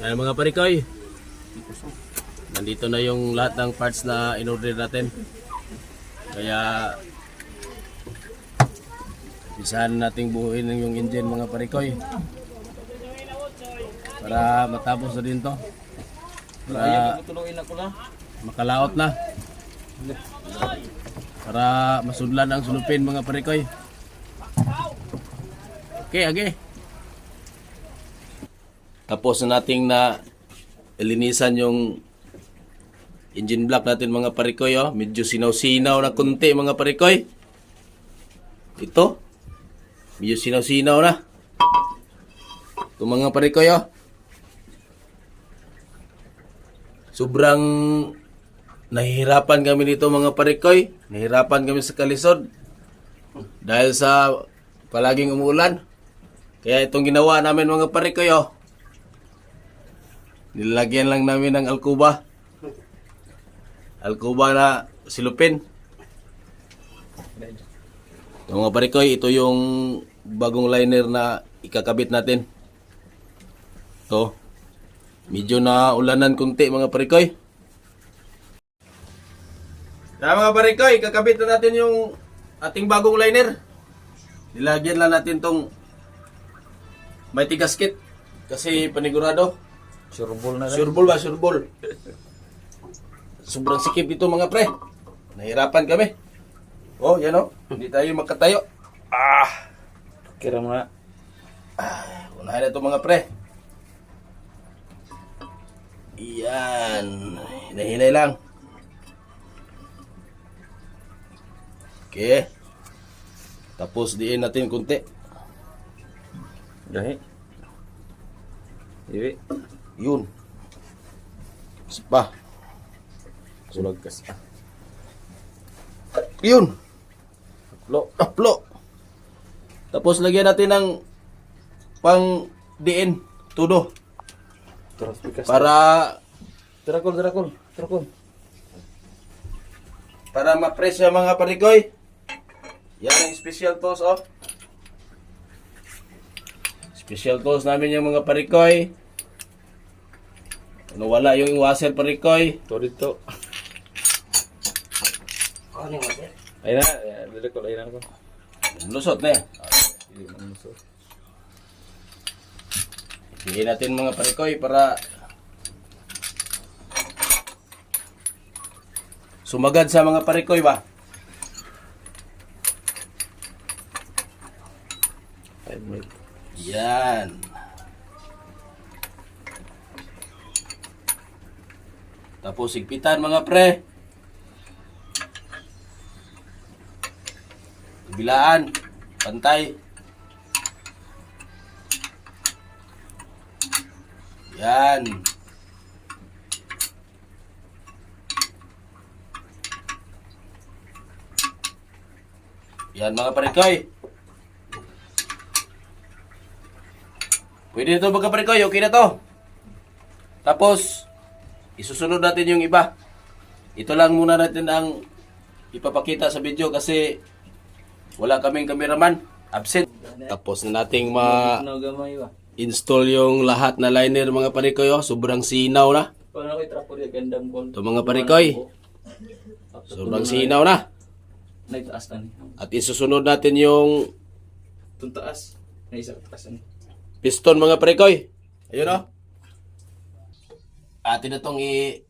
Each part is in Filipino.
Ayan mga parikoy. Nandito na yung lahat ng parts na in-order natin. Kaya isahan nating buuin yung engine mga parikoy. Para matapos na din to. Para makalaot na. Para masudlan ang sulupin mga parikoy. Okay, okay. Tapos na nating na ilinisan yung engine block natin mga parikoy. Oh. Medyo sinaw-sinaw na kunti mga parikoy. Ito. Medyo sinaw-sinaw na. Ito mga parikoy. Oh. Sobrang nahihirapan kami dito mga parikoy. Nahihirapan kami sa kalisod. Dahil sa palaging umuulan. Kaya itong ginawa namin mga parikoy. Oh. Nilagyan lang namin ng alkuba. Alkuba na silupin. Ito mga parikoy, ito yung bagong liner na ikakabit natin. Ito. Medyo na ulanan kunti mga parikoy. Kaya mga parikoy, kakabit na natin yung ating bagong liner. Nilagyan lang natin tong may tigaskit. Kasi panigurado. Surbol na rin. Sureball ba? Sureball. Sobrang sikip ito mga pre. Nahirapan kami. Oh, yan oh. Hindi tayo makatayo. Ah! Kira mo na. Unahin na ito mga pre. Yan. Hinay-hinay lang. Okay. Tapos diin natin kunti. Gahi. Iwi. Yun. Spa. Sulag kas. Yun. Lo. Taplo. Tapos lagyan natin ng pang diin, tudo. Para Terakol, terakol. Terakol. para ma-press yung mga parikoy. Yan ang special tools oh. Special tools namin yung mga parikoy. Ano wala yung washer parikoy. Ito dito. Ano yung washer? Ayun na. Ayun, Terakol. Ayun na ako. Lusot na yan. Hindi mo muso. Sige natin mga parikoy para sumagad sa mga parikoy ba? Five minutes. Yan. Tapos sigpitan mga pre. Bilaan. Pantay. Yan. Yan mga parikoy. Pwede na ito mga parikoy. Okay na to. Tapos, isusunod natin yung iba. Ito lang muna natin ang ipapakita sa video kasi wala kaming cameraman. Absent. Tapos na nating ma Ano gamay ba? install yung lahat na liner mga parikoy. oh. Sobrang sinaw na. Ito mga parikoy. Sobrang sinaw na. Na. At isusunod natin yung Tuntaas. Taas ni. piston mga parikoy. Ayun oh. Atin na itong i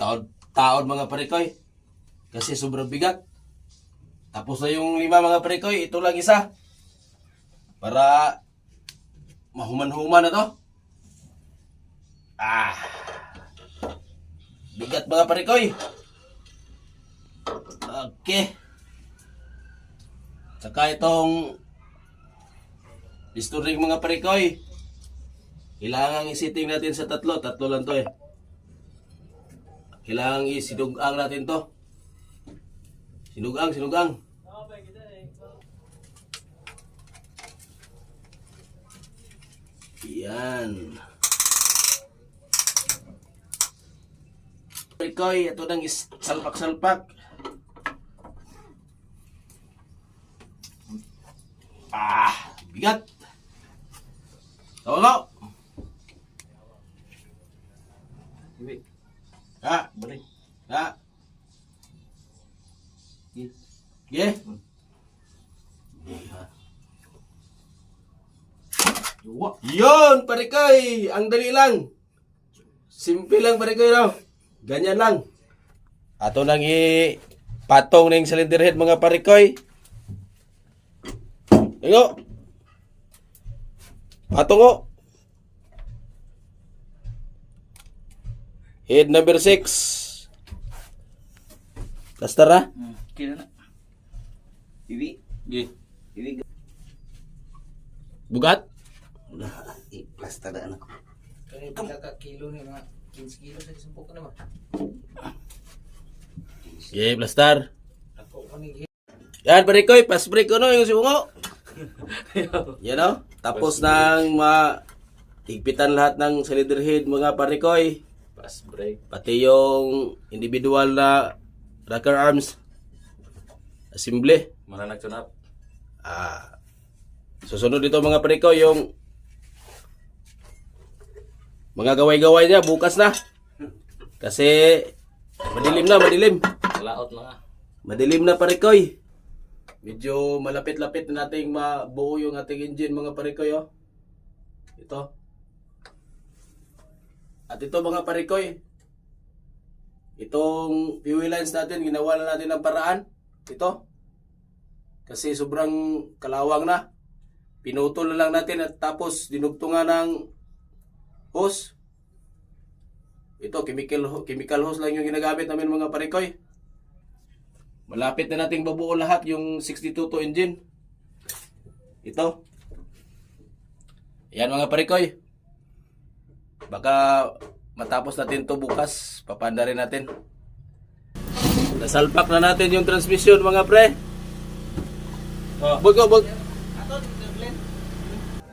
taod, taod mga parikoy. Kasi sobrang bigat. Tapos na yung lima mga parikoy. Ito lang isa. Para mahuman-human na to. Ah. Bigat mga parikoy. Okay. Saka itong piston ring mga parikoy. Kailangan isiting natin sa tatlo. Tatlo lang to eh. Kailangan isinugang natin to. Sinugang, sinugang. Yan. Parikoy, ito nang salpak-salpak. Ah, bigat. Tolo. Iwi. Ha? Balik. Ge? Hmm. Ha? Yuwa. Yun, parikoy! Ang dali lang. Simple lang, parikoy, no? Ganyan lang. Ato nang i patong ng cylinder head, mga parikoy. Tingo. Patong Head number 6. Plaster na. Hmm. Kina na. Iwi, Gi. iwi Bugat. Wala, i-plaster na ako. Kaya pagka kilo ni mga 15 kilo sa isang puko naman. Okay, plaster. Ako ko ni Yan, parikoy. Pass break ko, no? Yung simungo. Yan, no? Tapos nang ma... Higpitan lahat ng cylinder head, mga parikoy. Pass break. Pati yung individual na rocker arms. Assembly. Mana nagtunap. Ah. Susunod dito mga parikoy, yung mga gaway-gaway niya, bukas na. Kasi madilim na, madilim. Laot na nga. Madilim na parikoy. Medyo malapit-lapit na nating mabuo yung ating engine mga parikoy. Oh. Ito. At ito mga parikoy. Itong fuel lines natin, ginawa na natin ng paraan. Ito. Kasi sobrang kalawang na. Pinutol na lang natin at tapos dinugtungan ng hose. Ito, chemical, chemical hose lang yung ginagamit namin mga parikoy. Malapit na nating babuo lahat yung 62 to engine. Ito. Yan mga parikoy. Baka matapos natin to bukas, papanda rin natin. Nasalpak na natin yung transmission mga pre. Oh. Bug, bug.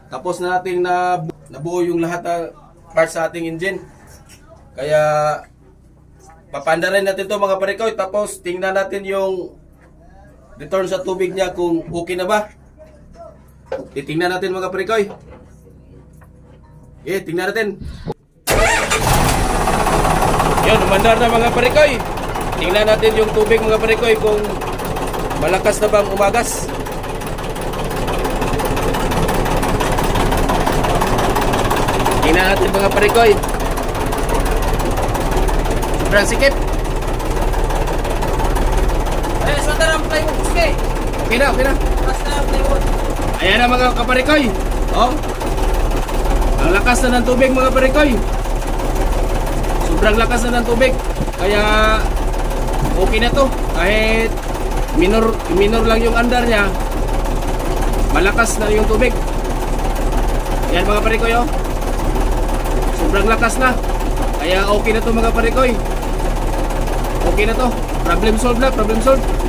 Tapos na nating na nabuo yung lahat ng parts sa ating engine. Kaya papanda rin natin to mga parikoy. Tapos tingnan natin yung return sa tubig niya kung okay na ba. Titingnan natin mga parikoy. Eh, tingnan natin. Yun, umandar na mga parikoy. Tingnan natin yung tubig mga parikoy kung malakas na bang umagas. Tingnan natin mga parikoy. Sobrang sikip. Eh, sa tarang plywood sige. Okay na, okay na. Basta plywood. Ayan na mga kaparikoy. Oh. Ang lakas na ng tubig mga parikoy. Sobrang lakas na ng tubig. Kaya okay na to. Kahit minor minor lang yung andar niya. Malakas na yung tubig. Yan mga parikoy oh. Sobrang lakas na. Kaya okay na to mga parikoy. Okay na to. Problem solved na, problem solved.